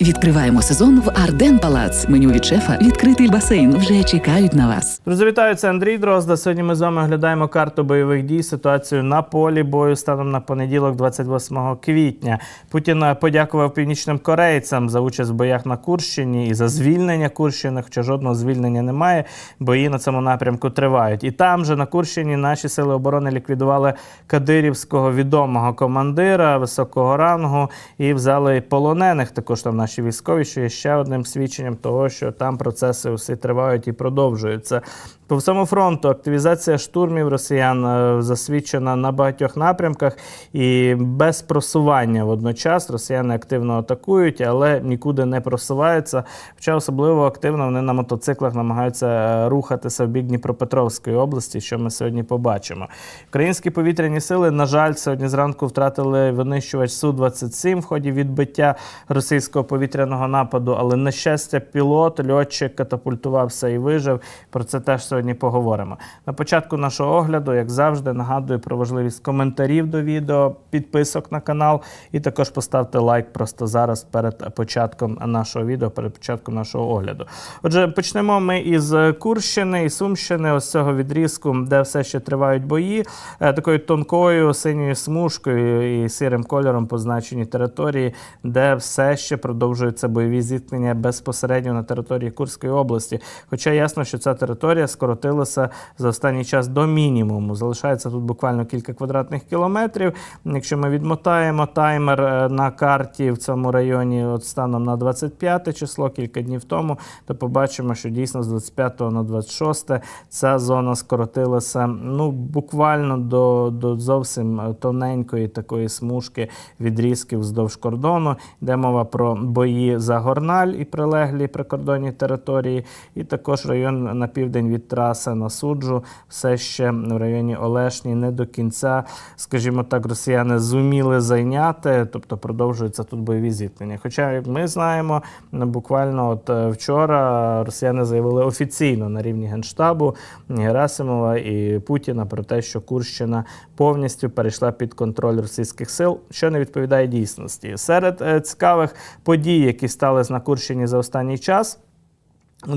Відкриваємо сезон в Арден Палац. Меню від шефа, відкритий басейн. Вже чекають на вас. Друзі, вітаю, це Андрій Дрозда. Сьогодні ми з вами оглядаємо карту бойових дій, ситуацію на полі бою станом на понеділок, 28 квітня. Путін подякував північним корейцям за участь в боях на Курщині і за звільнення Курщини, хоча жодного звільнення немає. Бої на цьому напрямку тривають. І там же на Курщині наші сили оборони ліквідували кадирівського відомого командира високого рангу і взяли полонених. Також там наші військові, що є ще одним свідченням того, що там процеси усі тривають і продовжуються. По всьому фронту активізація штурмів росіян е, засвідчена на багатьох напрямках і без просування водночас росіяни активно атакують, але нікуди не просуваються. Хоча особливо активно вони на мотоциклах намагаються е, рухатися в бік Дніпропетровської області, що ми сьогодні побачимо. Українські повітряні сили, на жаль, сьогодні зранку втратили винищувач Су-27 в ході відбиття російського повітряного нападу, але на щастя, пілот, льотчик катапультувався і вижив. Про це теж сьогодні поговоримо. На початку нашого огляду, як завжди, нагадую про важливість коментарів до відео, підписок на канал і також поставте лайк просто зараз перед початком нашого відео, перед початком нашого огляду. Отже, почнемо ми із Курщини і Сумщини, ось цього відрізку, де все ще тривають бої, е, такою тонкою синьою смужкою і сірим кольором позначені території, де все ще продовжуються бойові зіткнення безпосередньо на території Курської області. Хоча ясно, що ця територія скоротилася за останній час до мінімуму. Залишається тут буквально кілька квадратних кілометрів. Якщо ми відмотаємо таймер е, на карті в цьому районі, от станом на 25 число, кілька днів тому, то побачимо, що дійсно з 25 на 26 ця зона скоротилася ну буквально до, до зовсім тоненької такої смужки відрізків вздовж кордону. Йде мова про бої за Горналь і прилеглі прикордонні території, і також район на південь від траси на суджу, все ще в районі Олешні не до кінця, скажімо так, росіяни зуміли зайняти, тобто продовжуються тут бойові зіткнення. Хоча, як ми знаємо, буквально от е, вчора росіяни заявили офіційно на рівні Генштабу Герасимова і Путіна про те, що Курщина повністю перейшла під контроль російських сил, що не відповідає дійсності. Серед е, цікавих подій, які стались на Курщині за останній час.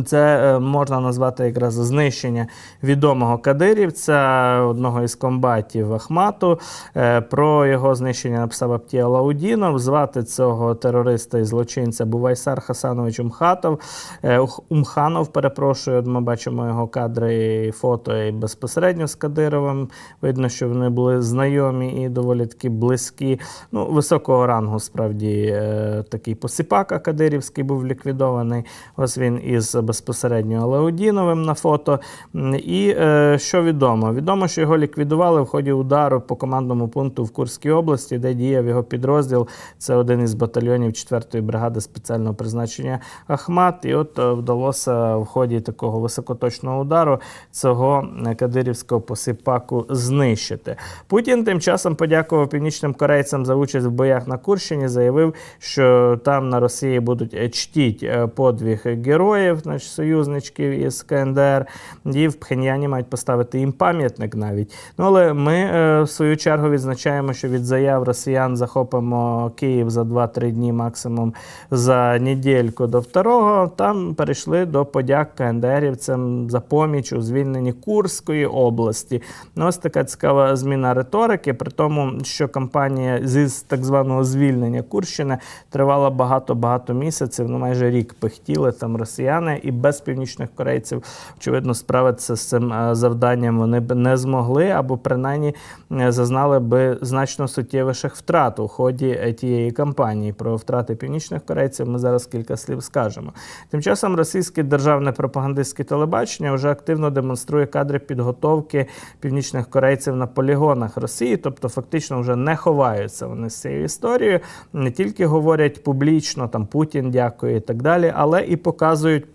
Це е, можна назвати якраз знищення відомого кадирівця, одного із комбатів Ахмату. Е, Про його знищення написав Аптія Лаудінов. Звати цього терориста і злочинця був Айсар Хасанович Умхатов. Е, Умханов, перепрошую, ми бачимо його кадри і фото і безпосередньо з Кадировим. Видно, що вони були знайомі і доволі таки близькі. Ну, високого рангу, справді, такий посіпака Кадирівський був ліквідований. Ось він із безпосередньо Алеудіновим на фото. І е, що відомо? Відомо, що його ліквідували в ході удару по командному пункту в Курській області, де діяв його підрозділ. Це один із батальйонів 4-ї бригади спеціального призначення Ахмат. І от е, вдалося в ході такого високоточного удару цього е, кадирівського посипаку знищити. Путін тим часом подякував північним корейцям за участь в боях на Курщині. Заявив, що там на Росії будуть чтіть подвиг героїв, значить, союзничків із КНДР. І в Пхеньяні мають поставити їм пам'ятник навіть. Ну але ми е, в свою чергу відзначаємо, що від заяв росіян захопимо Київ за 2-3 дні, максимум за недільку до второго. Там перейшли до подяк КНДРівцям за поміч у звільненні Курської області. Ну, ось така цікава зміна риторики, при тому, що кампанія зі так званого звільнення Курщини тривала багато-багато місяців, ну майже рік пихтіли там росіяни, і без північних корейців, очевидно, справитися з цим е, завданням вони б не змогли, або принаймні е, зазнали би значно суттєвіших втрат у ході е, тієї кампанії. Про втрати північних корейців ми зараз кілька слів скажемо. Тим часом російське державне пропагандистське телебачення вже активно демонструє кадри підготовки північних корейців на полігонах Росії, тобто фактично вже не ховаються вони з цією історією, не тільки говорять публічно, там Путін дякує і так далі, але і показують.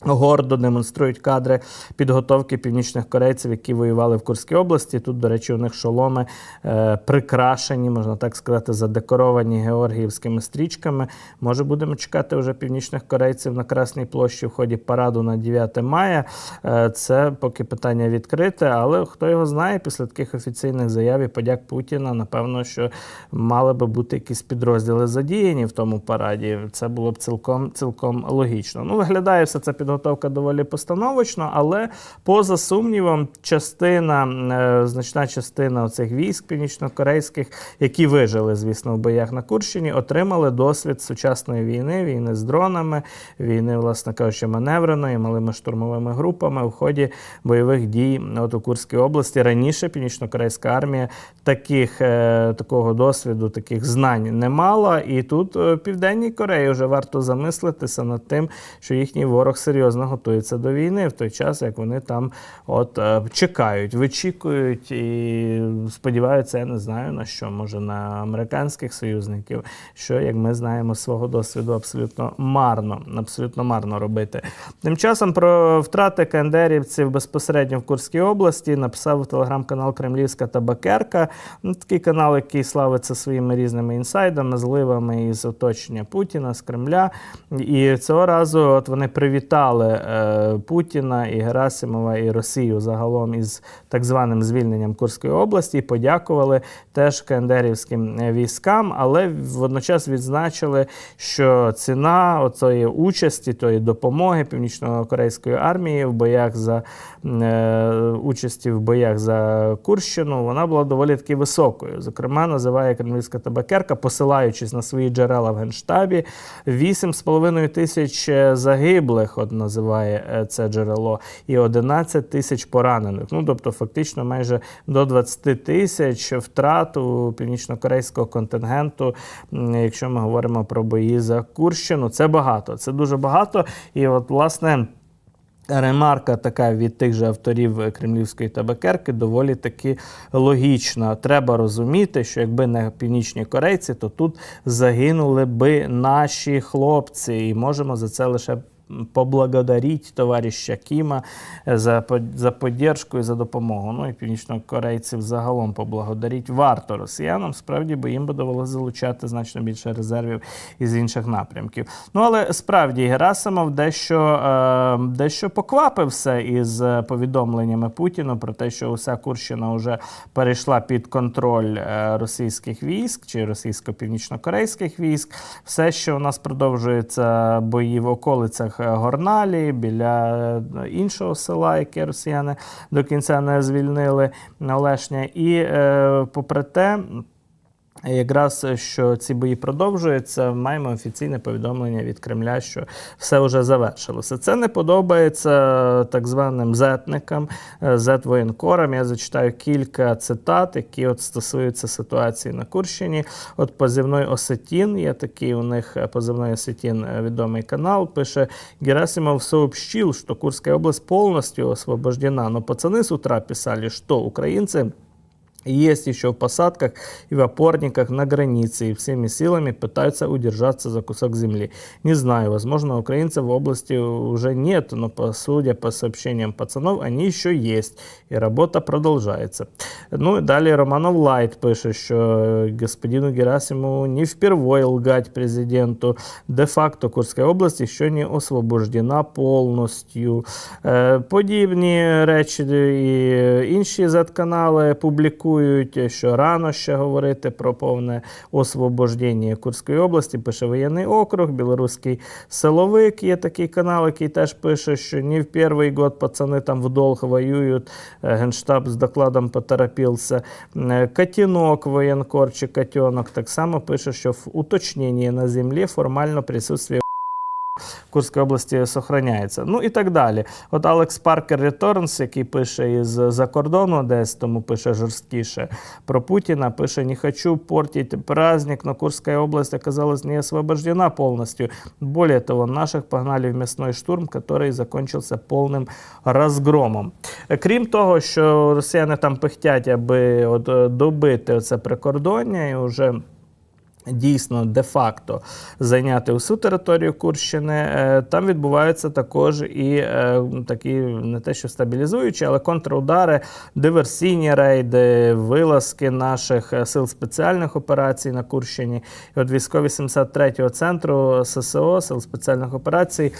Гордо демонструють кадри підготовки північних корейців, які воювали в Курській області. Тут, до речі, у них шоломи е, прикрашені, можна так сказати, задекоровані георгіївськими стрічками. Може, будемо чекати вже північних корейців на Красній площі в ході параду на 9 мая. Е, це поки питання відкрите, але хто його знає, після таких офіційних заяв і подяк Путіна, напевно, що мали би бути якісь підрозділи задіяні в тому параді. Це було б цілком, цілком логічно. Ну, виглядає все це підготовка доволі постановочно, але поза сумнівом, частина, е, значна частина цих військ північнокорейських, які вижили, звісно, в боях на Курщині, отримали досвід сучасної війни, війни з дронами, війни, власне кажучи, маневреної, малими штурмовими групами в ході бойових дій от у Курській області. Раніше північнокорейська армія таких, е, такого досвіду, таких знань не мала. І тут е, Південній Кореї вже варто замислитися над тим, що їхній ворог серйозно готується до війни в той час, як вони там от е, чекають, вичікують і сподіваються, я не знаю на що, може на американських союзників, що, як ми знаємо, з свого досвіду абсолютно марно, абсолютно марно робити. Тим часом про втрати кандерівців безпосередньо в Курській області написав телеграм-канал Кремлівська Табакерка. Ну, Такий канал, який славиться своїми різними інсайдами, зливами із оточення Путіна, з Кремля. І цього разу от вони привітали е, Путіна і Герасимова і Росію загалом із так званим звільненням Курської області і подякували теж кендерівським е, військам, але водночас відзначили, що ціна оцієї участі, тої допомоги північно-корейської армії в боях за е, участі в боях за Курщину, вона була доволі таки високою. Зокрема, називає кремлівська табакерка, посилаючись на свої джерела в генштабі, 8,5 тисяч загиблих, називає е, це джерело, і 11 тисяч поранених. Ну тобто, фактично, майже до 20 тисяч втрат у північно-корейського контингенту, якщо ми говоримо про бої за Курщину. Це багато, це дуже багато. І от, власне. Ремарка така від тих же авторів кремлівської табакерки доволі таки логічна. Треба розуміти, що якби не північні корейці, то тут загинули би наші хлопці, і можемо за це лише поблагодарити товариша Кіма за, за поддержку і за допомогу. Ну і північнокорейців загалом поблагодарити варто росіянам, справді, бо їм би довелося залучати значно більше резервів із інших напрямків. Ну але справді Герасимов дещо, е, дещо поквапився із е, повідомленнями Путіну про те, що уся Курщина вже перейшла під контроль е, російських військ чи російсько-північно-корейських військ. Все, що у нас продовжується бої в околицях е, Горналі, біля е, іншого села, яке росіяни до кінця не звільнили Олешня. І е, попри те. Якраз що ці бої продовжуються, маємо офіційне повідомлення від Кремля, що все вже завершилося. Це не подобається так званим зетникам, е, зет-воєнкорам. Я зачитаю кілька цитат, які от стосуються ситуації на Курщині. От позивной Осетін, є такий у них е, позивной Осетін е, відомий канал. Пише Герасимов сообщил, что Курская область полностью освобождена. Но пацаны с утра писали, что украинцы есть еще в посадках и в опорниках на границе и всеми силами пытаются удержаться за кусок земли. Не знаю, возможно, украинцев в области уже нет, но по, судя по сообщениям пацанов, они еще есть, и работа продолжается. Ну и далее Романов Лайт пишет, что господину Герасимову не впервые лгать президенту. Де-факто Курская область еще не освобождена повністю. Е, Подібні речі і інші Z-канали публікують, що рано ще говорити про повне освобождення Курської області. Пише воєнний округ, білоруський силовик. Є такий канал, який теж пише, що не в перший год пацани там вдолг воюють. Е, Генштаб з докладом поторопився. Е, Котінок, воєнкор чи котенок, так само пише, що в уточненні на землі формально присутствие Курської області сохраняється. Ну і так далі. От Алекс Паркер Реторнс, який пише із за кордону, десь тому пише жорсткіше про Путіна, пише: не хочу портить праздник, но Курская область оказалась не освобождена полностью. Более того, наших погнали в мясной штурм, который закончился повним розгромом. Е, Крім того, що росіяни там пихтять, аби от, е, добити це прикордоння і вже Дійсно, де-факто зайняти усю територію Курщини. Е, Там відбуваються також і е, такі не те, що стабілізуючі, але контрудари, диверсійні рейди, вилазки наших е, сил спеціальних операцій на Курщині. І от військові 73-го центру ССО, сил спеціальних операцій,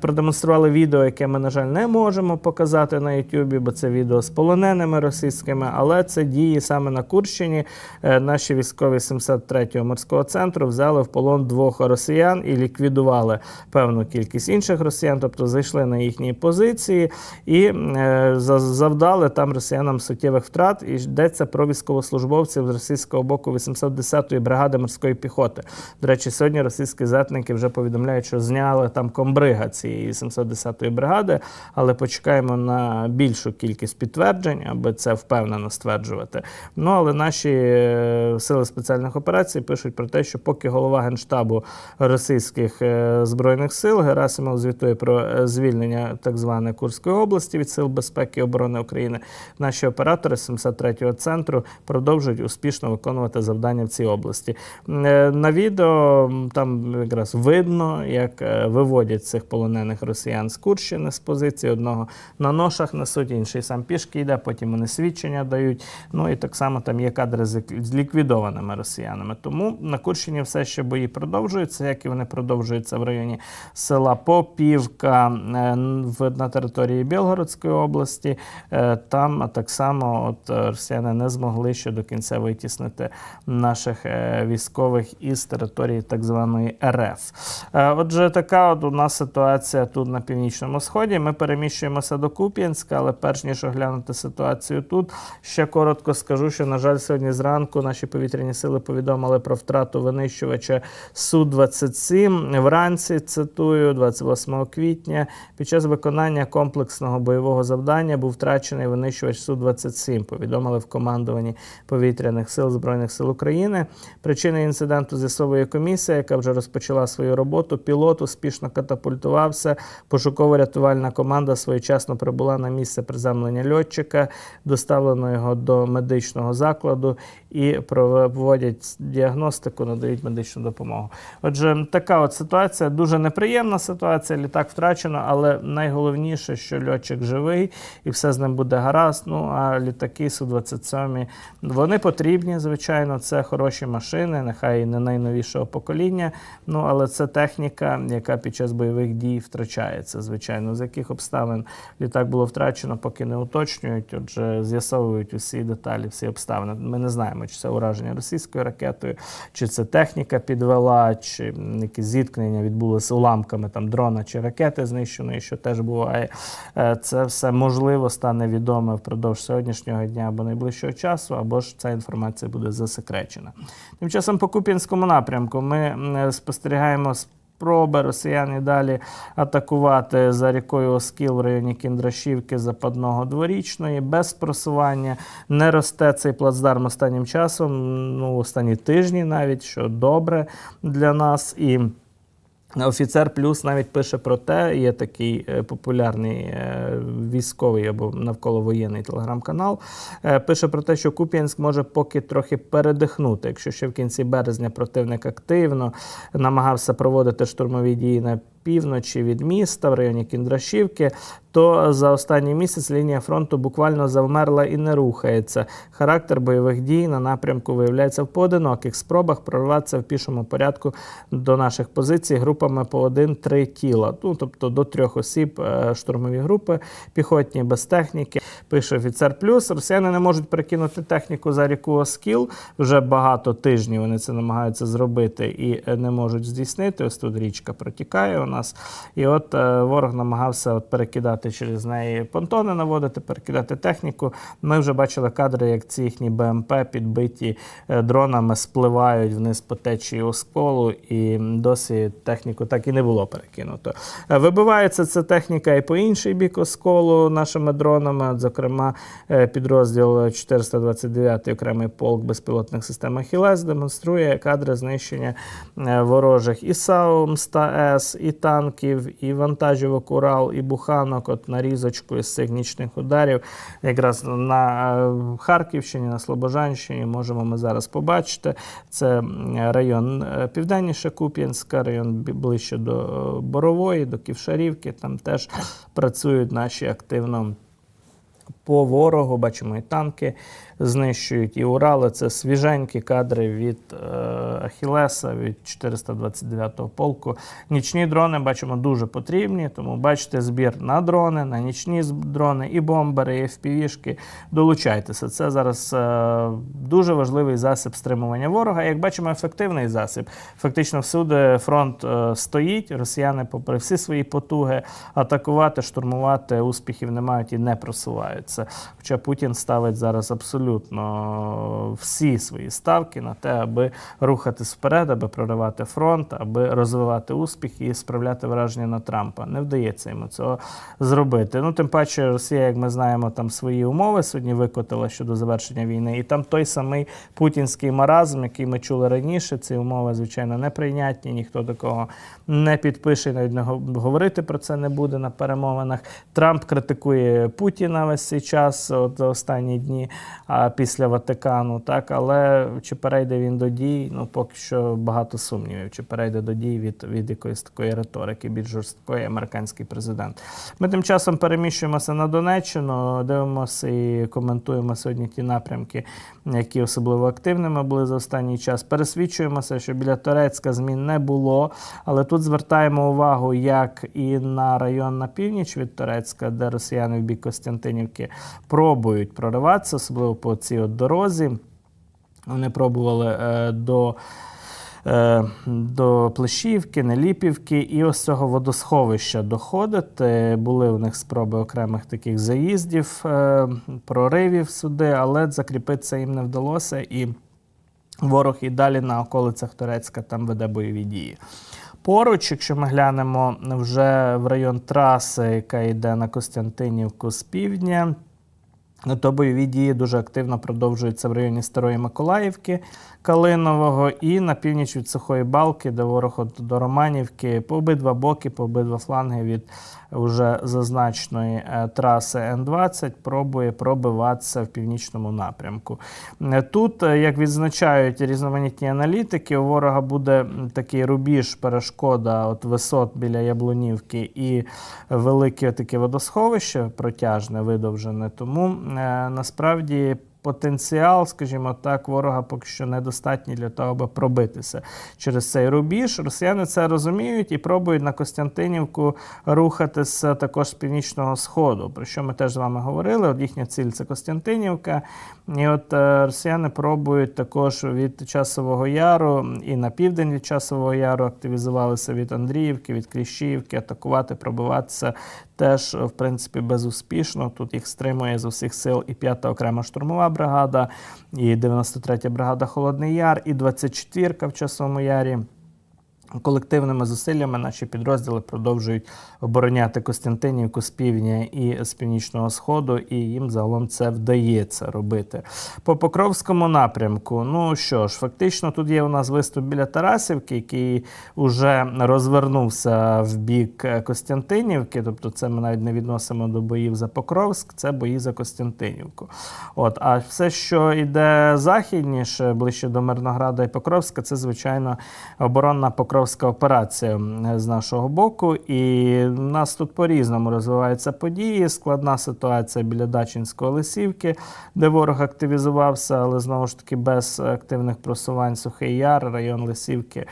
продемонстрували відео, яке ми, на жаль, не можемо показати на Ютубі, бо це відео з полоненими російськими, але це дії саме на Курщині. Наші військові 73-го морського центру взяли в полон двох росіян і ліквідували певну кількість інших росіян, тобто зайшли на їхні позиції і е, завдали там росіянам суттєвих втрат. І йдеться про військовослужбовців з російського боку 810-ї бригади морської піхоти. До речі, сьогодні російські зетники вже повідомляють, що зняли там комбрига цієї 710-ї бригади, але почекаємо на більшу кількість підтверджень, аби це впевнено стверджувати. Ну але наші е, сили спеціальних операцій пишуть про те, що поки голова генштабу російських е, збройних сил Герасимов звітує про е, звільнення так званої Курської області від сил безпеки і оборони України, наші оператори 73-го центру продовжують успішно виконувати завдання в цій області. Е, На відео там якраз видно, як виводять цих полонених росіян з Курщини з позиції одного на ношах несуть, інший сам пішки йде, потім вони свідчення дають. Ну і так само там є кадри з ліквідованими росіянами. Тому на Курщині все ще бої продовжуються, як і вони продовжуються в районі села Попівка е, на території Білгородської області. Е, Там так само от е, росіяни не змогли ще до кінця витіснити наших військових із території так званої РФ. Отже, така от у нас ситуація тут на північному сході. Ми переміщуємося до Куп'янська, але перш ніж оглянути ситуацію тут, ще коротко скажу, що на жаль, сьогодні зранку наші повітряні сили повідомили про втрату винищувача Су-27. Вранці цитую, 28 квітня. Під час виконання комплексного бойового завдання був втрачений винищувач Су-27. Повідомили в командуванні повітряних сил Збройних сил України. Причини інциденту з'ясовує комісія, яка вже розпочала свою роботу. Пілот успішно катапультувався. Пошуково-рятувальна команда своєчасно прибула на місце приземлення льотчика, доставлено його до медичного закладу і проводять діагностику, надають медичну допомогу. Отже, така от ситуація, дуже неприємна ситуація. Літак втрачено, але найголовніше, що льотчик живий і все з ним буде гаразд. Ну а літаки Су-27 вони потрібні, звичайно, це хороші машини, нехай і не найновішого покоління. Ну але це техніка, яка під час бойових дій втрачається. Звичайно, з яких обставин літак було втрачено, поки не уточнюють. Отже, з'ясовують усі деталі, всі обставини. Ми не знаємо, чи це ураження російською ракетою, чи це техніка підвела, чи якісь зіткнення відбулися уламками там дрона чи ракети знищеної, що теж буває. Е, Це все можливо стане відоме впродовж сьогоднішнього дня або найближчого часу, або ж ця інформація буде засекречена. Тим часом по Куп'янському напрямку ми спостерігаємо спроби і далі атакувати за рікою Оскіл в районі Кіндрашівки Западного дворічної без просування. Не росте цей плацдарм останнім часом, ну останні тижні навіть, що добре для нас. І Офіцер Плюс навіть пише про те, є такий е, популярний е, військовий або навколовоєнний телеграм-канал. е, Пише про те, що Куп'янськ може поки трохи передихнути. Якщо ще в кінці березня противник активно намагався проводити штурмові дії на півночі від міста в районі Кіндрашівки, то за останній місяць лінія фронту буквально завмерла і не рухається. Характер бойових дій на напрямку виявляється в поодиноких спробах прорватися в пішому порядку до наших позицій групами по один-три тіла. Ну, тобто до трьох осіб е, штурмові групи, піхотні без техніки. Пише офіцер плюс. Росіяни не можуть перекинути техніку за ріку Оскіл. Вже багато тижнів вони це намагаються зробити і е, не можуть здійснити. Ось тут річка протікає у нас. І от е, ворог намагався от перекидати через неї понтони, наводити, перекидати техніку. Ми вже бачили кадри, як ці їхні БМП підбиті е, дронами спливають вниз по течії Осколу, і досі техніку так і не було перекинуто. Е, Вибивається ця техніка і по інший бік Осколу нашими дронами. Зокрема, підрозділ 429 окремий полк безпілотних систем Ахілес демонструє кадри знищення ворожих і САУ МСТА-С, і танків, і вантажівок Урал, і буханок. От нарізочку із цих нічних ударів, якраз на е, Харківщині, на Слобожанщині, можемо ми зараз побачити. Це район е, південніше Куп'янська, район ближче до е, Борової, до Ківшарівки. Там теж працюють наші активно по ворогу. Бачимо, і танки знищують, і Урали. Це свіженькі кадри від е, Ахілеса, від 429-го полку. Нічні дрони бачимо дуже потрібні, тому бачите збір на дрони, на нічні дрони, і бомбери, і FPV-шки. Долучайтеся. Це зараз е, дуже важливий засіб стримування ворога. Як бачимо, ефективний засіб. Фактично всюди фронт е, стоїть. Росіяни, попри всі свої потуги, атакувати, штурмувати успіхів не мають і не просуваються. Хоча Путін ставить зараз абсолютно всі свої ставки на те, аби рухатись вперед, аби проривати фронт, аби розвивати успіх і справляти враження на Трампа. Не вдається йому цього зробити. Ну, тим паче, Росія, як ми знаємо, там свої умови сьогодні викотила щодо завершення війни, і там той самий путінський маразм, який ми чули раніше. Ці умови, звичайно, неприйнятні. Ніхто такого не підпише, навіть не говорити про це не буде на перемовинах. Трамп критикує Путіна весь цей час, от останні дні після Ватикану. Так, але чи перейде він до дій? Ну поки що багато сумнівів. Чи перейде до дій від, від якоїсь такої риторики, більш жорсткої американський президент. Ми тим часом переміщуємося на Донеччину, дивимося і коментуємо сьогодні ті напрямки, які особливо активними були за останній час. Пересвідчуємося, що біля Торецька змін не було, але тут звертаємо увагу як і на район на північ від Торецька, де росіяни в бік Костянтинівки пробують прориватися, особливо по цій от дорозі. Вони пробували е, до, е, до Плещівки, Неліпівки і ось цього водосховища доходити. Були у них спроби окремих таких заїздів, е, проривів сюди, але закріпитися їм не вдалося. І ворог і далі на околицях Турецька там веде бойові дії. Поруч, якщо ми глянемо вже в район траси, яка йде на Костянтинівку з півдня, то бойові дії дуже активно продовжуються в районі Старої Миколаївки, Калинового і на північ від Сухої Балки, де ворог от до Романівки, по обидва боки, по обидва фланги від уже зазначеної е, траси Н-20 пробує пробиватися в північному напрямку. Е, Тут, е, як відзначають різноманітні аналітики, у ворога буде такий рубіж, перешкода от висот біля Яблунівки і велике таке водосховище протяжне, видовжене. Тому насправді. Потенціал, скажімо так, ворога поки що недостатній для того, аби пробитися через цей рубіж. Росіяни це розуміють і пробують на Костянтинівку рухатися також з північного сходу. Про що ми теж з вами говорили? От їхня ціль це Костянтинівка. І от е, росіяни пробують також від Часового Яру і на південь від Часового Яру активізувалися від Андріївки, від Кліщіївки, атакувати, пробиватися теж, в принципі, безуспішно. Тут їх стримує з усіх сил і 5-та окрема штурмова бригада, і 93-я бригада Холодний Яр, і 24-ка в Часовому Ярі. Колективними зусиллями наші підрозділи продовжують обороняти Костянтинівку з півдня і з північного сходу, і їм загалом це вдається робити. По Покровському напрямку, ну що ж, фактично тут є у нас виступ біля Тарасівки, який вже розвернувся в бік Костянтинівки. Тобто, це ми навіть не відносимо до боїв за Покровськ, це бої за Костянтинівку. От, а все, що йде західніше, ближче до Мирнограда і Покровська, це звичайно оборонна Покровська операція з нашого боку. І в нас тут по-різному розвиваються події. Складна ситуація біля Дачинської Лисівки, де ворог активізувався, але знову ж таки без активних просувань Сухий Яр, район Лисівки.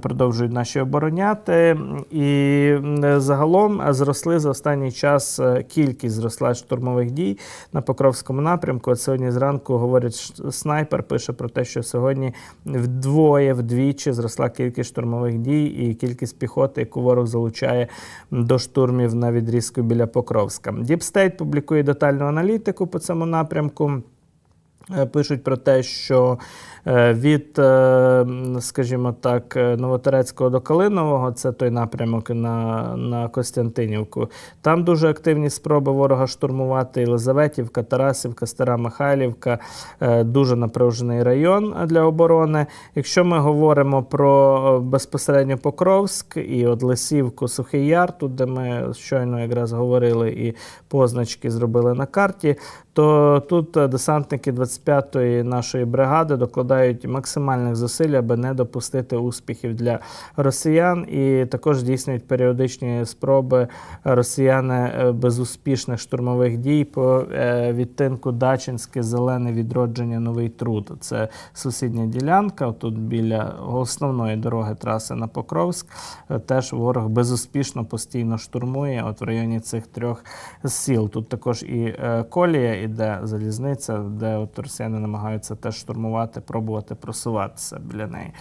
Продовжують наші обороняти, і загалом зросли за останній час е, кількість зросла штурмових дій на Покровському напрямку. От сьогодні зранку говорять, ш- снайпер пише про те, що сьогодні вдвоє, вдвічі зросла кількість штурмових дій і кількість піхоти, яку ворог залучає до штурмів на відрізку біля Покровська. Діпстейт публікує детальну аналітику по цьому напрямку. Е, Пишуть про те, що е, від, е, скажімо так, Новоторецького до Калинового, це той напрямок на, на Костянтинівку. Там дуже активні спроби ворога штурмувати Єлизаветівка, Тарасівка, Стара Михайлівка, дуже напружений район для оборони. Якщо ми говоримо про безпосередньо Покровськ і от Лисівку, Сухий Яр, тут де ми щойно якраз говорили і позначки зробили на карті, то тут е, десантники 25-ї нашої бригади докладають максимальних зусиль, аби не допустити успіхів для росіян, і також здійснюють періодичні спроби росіяни е, безуспішних штурмових дій по е, відтинку Дачинське, Зелене відродження, Новий Труд. Це сусідня ділянка. Тут біля основної дороги траси на Покровськ. Е, Теж ворог безуспішно постійно штурмує. От в районі цих трьох сіл. Тут також і е, колія іде залізниця, де от росіяни намагаються теж штурмувати, пробувати просуватися біля неї.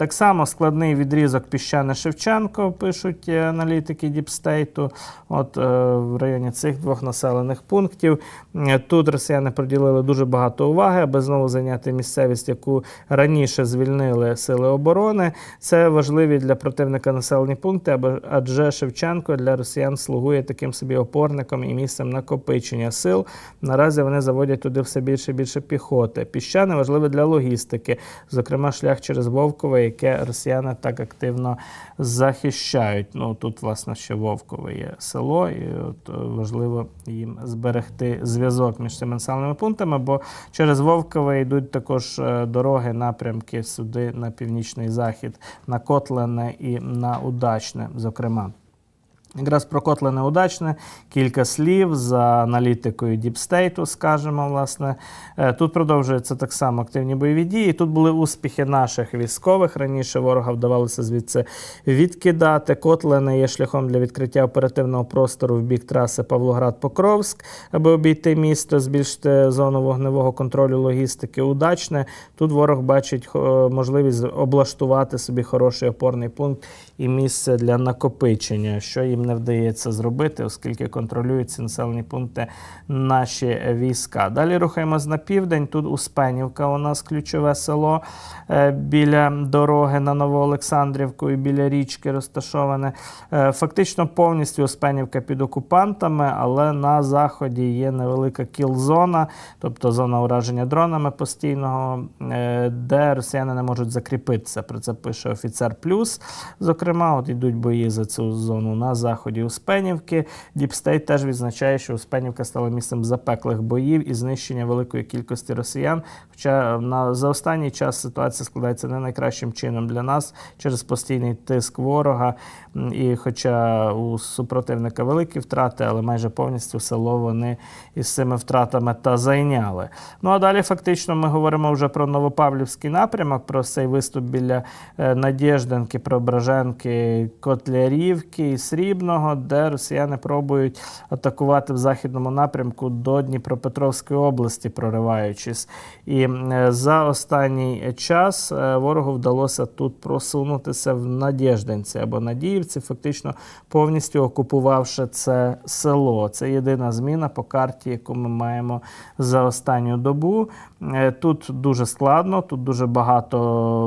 Так само складний відрізок піщане Шевченко, пишуть е, аналітики Діпстейту. От е, в районі цих двох населених пунктів. Е, Тут росіяни приділили дуже багато уваги, аби знову зайняти місцевість, яку раніше звільнили сили оборони. Це важливі для противника населені пункти, адже Шевченко для росіян слугує таким собі опорником і місцем накопичення сил. Наразі вони заводять туди все більше і більше піхоти. Піщане важливе для логістики, зокрема шлях через Вовкове, яке росіяни так активно захищають. Ну тут, власне, ще Вовкове є село, і от е, важливо їм зберегти зв'язок між цими населеними пунктами, бо через Вовкове йдуть також е, дороги, напрямки сюди на північний захід, на Котлене і на Удачне, зокрема. Якраз про Котлене удачне, кілька слів за аналітикою Діпстейту, скажемо, власне. Е, Тут продовжуються так само активні бойові дії. Тут були успіхи наших військових. Раніше ворога вдавалося звідси відкидати. Котлене є шляхом для відкриття оперативного простору в бік траси Павлоград-Покровськ, аби обійти місто, збільшити зону вогневого контролю логістики. Удачне. Тут ворог бачить можливість облаштувати собі хороший опорний пункт і місце для накопичення, що їм не вдається зробити, оскільки контролюють ці населені пункти наші війська. Далі рухаємось на південь. Тут Успенівка у нас ключове село е, біля дороги на Новоолександрівку і біля річки розташоване. Е, Фактично повністю Успенівка під окупантами, але на заході є невелика кіл-зона, тобто зона ураження дронами постійного, е, де росіяни не можуть закріпитися. Про це пише офіцер Плюс. Зокрема, от йдуть бої за цю зону на заході Успенівки. Діпстейт теж відзначає, що Успенівка стала місцем запеклих боїв і знищення великої кількості росіян. Хоча на за останній час ситуація складається не найкращим чином для нас через постійний тиск ворога. І хоча у супротивника великі втрати, але майже повністю село вони із цими втратами та зайняли. Ну а далі фактично ми говоримо вже про Новопавлівський напрямок, про цей виступ біля е, Надєжденки, Преображенки, Котлярівки і Срібного, де росіяни пробують атакувати в західному напрямку до Дніпропетровської області, прориваючись. І за останній час е, ворогу вдалося тут просунутися в Надєжденці або Надіївці, фактично повністю окупувавши це село. Це єдина зміна по карті, яку ми маємо за останню добу. Е, Тут дуже складно, тут дуже багато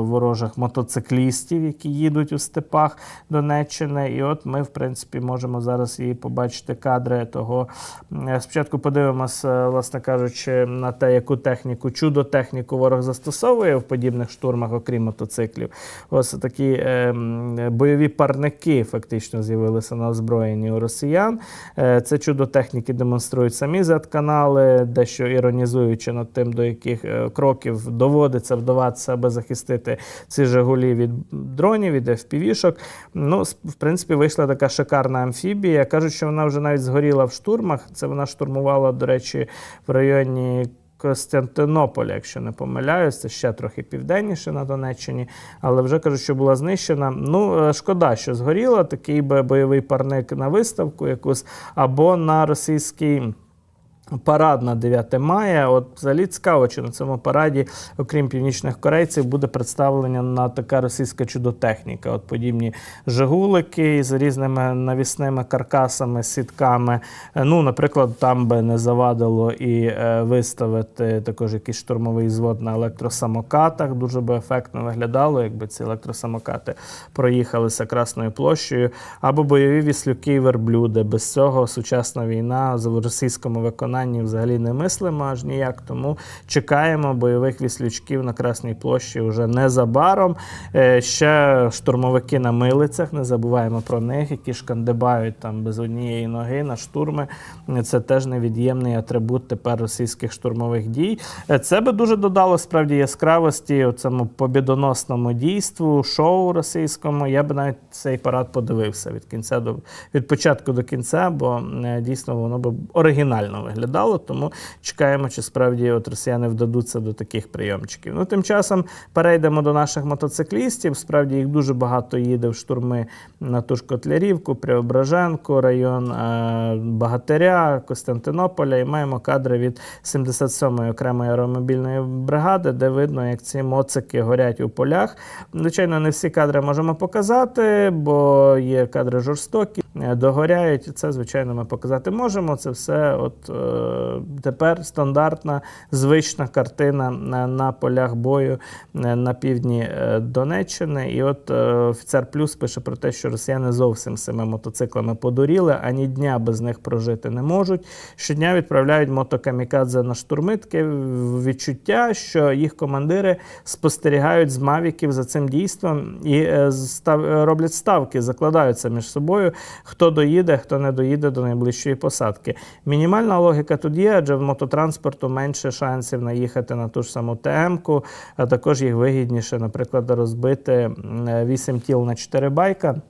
ворожих мотоциклістів, які їдуть у степах Донеччини. І от ми, в принципі, можемо зараз і побачити кадри того. Е, Спочатку подивимося, власне кажучи, на те, яку техніку, чудо-техніку ворог застосовує в подібних штурмах, окрім мотоциклів. Ось такі е, бойові парники фактично з'явилися на озброєнні у росіян. Е, Це чудо техніки демонструють самі Z-канали, дещо іронізуючи над тим, до яких е, кроків доводиться вдаватися, аби захистити ці Жигулі від дронів, від FPV-шок. Ну, в принципі, вийшла така шикарна амфібія. Кажуть, що вона вже навіть згоріла в штурмах. Це вона штурмувала, до речі, в районі. Костянтинополя, якщо не помиляюсь, це ще трохи південніше на Донеччині, але вже кажуть, що була знищена. Ну, е, шкода, що згоріла такий би бойовий парник на виставку якусь або на російський Парад на 9 мая. От взагалі цікаво, чи на цьому параді, окрім північних корейців, буде представлення на така російська чудотехніка. От подібні жигулики з різними навісними каркасами, сітками. Ну, наприклад, там би не завадило і е, виставити також якийсь штурмовий звод на електросамокатах. Дуже би ефектно виглядало, якби ці електросамокати проїхалися Красною площею, або бойові віслюки і верблюди. Без цього сучасна війна в російському виконанні взагалі не мислимо аж ніяк. Тому чекаємо бойових віслючків на Красній площі вже незабаром. Е, Ще штурмовики на милицях, не забуваємо про них, які шкандибають там без однієї ноги на штурми. Це теж невід'ємний атрибут тепер російських штурмових дій. Е, Це би дуже додало справді яскравості цьому побідоносному дійству, шоу російському. Я би навіть цей парад подивився від кінця до від початку до кінця, бо е, дійсно воно би оригінально виглядало. Тому чекаємо, чи справді от росіяни вдадуться до таких прийомчиків. Ну тим часом перейдемо до наших мотоциклістів. Справді їх дуже багато їде в штурми на ту ж Преображенку, район е, Багатиря, Костянтинополя. І маємо кадри від 77-ї окремої аеромобільної бригади, де видно, як ці моцики горять у полях. Звичайно, не всі кадри можемо показати, бо є кадри жорстокі, е, догоряють. Це, звичайно, ми показати можемо. Це все от е, тепер стандартна звична картина на, полях бою е, на півдні е, Донеччини. І от е, офіцер Плюс пише про те, що росіяни зовсім цими мотоциклами подуріли, ані дня без них прожити не можуть. Щодня відправляють мотокамікадзе на штурми. Таке відчуття, що їх командири спостерігають з мавіків за цим дійством і е, е, роблять ставки, закладаються між собою, хто доїде, хто не доїде до найближчої посадки. Мінімальна логіка тут є, адже в мототранспорту менше шансів наїхати на ту ж саму ТМ-ку, а також їх вигідніше, наприклад, розбити 8 тіл на 4 байка.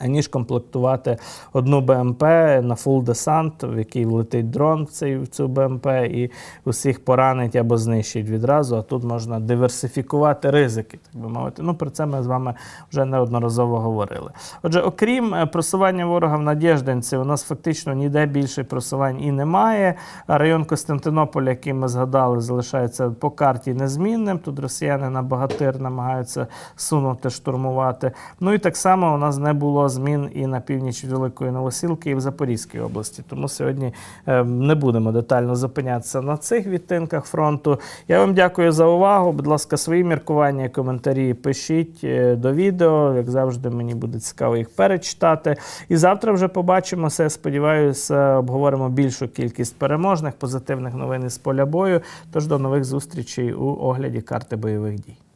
Аніж комплектувати одну БМП на фул десант, в який влетить дрон в, цей, в цю БМП, і усіх поранить або знищить відразу. А тут можна диверсифікувати ризики, так би мовити. Ну про це ми з вами вже неодноразово говорили. Отже, окрім е, просування ворога в Надєждинці, у нас фактично ніде більше просувань і немає. Район Костянтинополя, який ми згадали, залишається по карті незмінним. Тут росіяни на багатир намагаються сунути, штурмувати. Ну і так само у нас не було змін і на північ Великої Новосілки, і в Запорізькій області. Тому сьогодні е, не будемо детально зупинятися на цих відтинках фронту. Я вам дякую за увагу. Будь ласка, свої міркування і коментарі пишіть е, до відео. Як завжди, мені буде цікаво їх перечитати. І завтра вже побачимося. Я сподіваюся, обговоримо більшу кількість переможних, позитивних новин із поля бою. Тож до нових зустрічей у огляді карти бойових дій.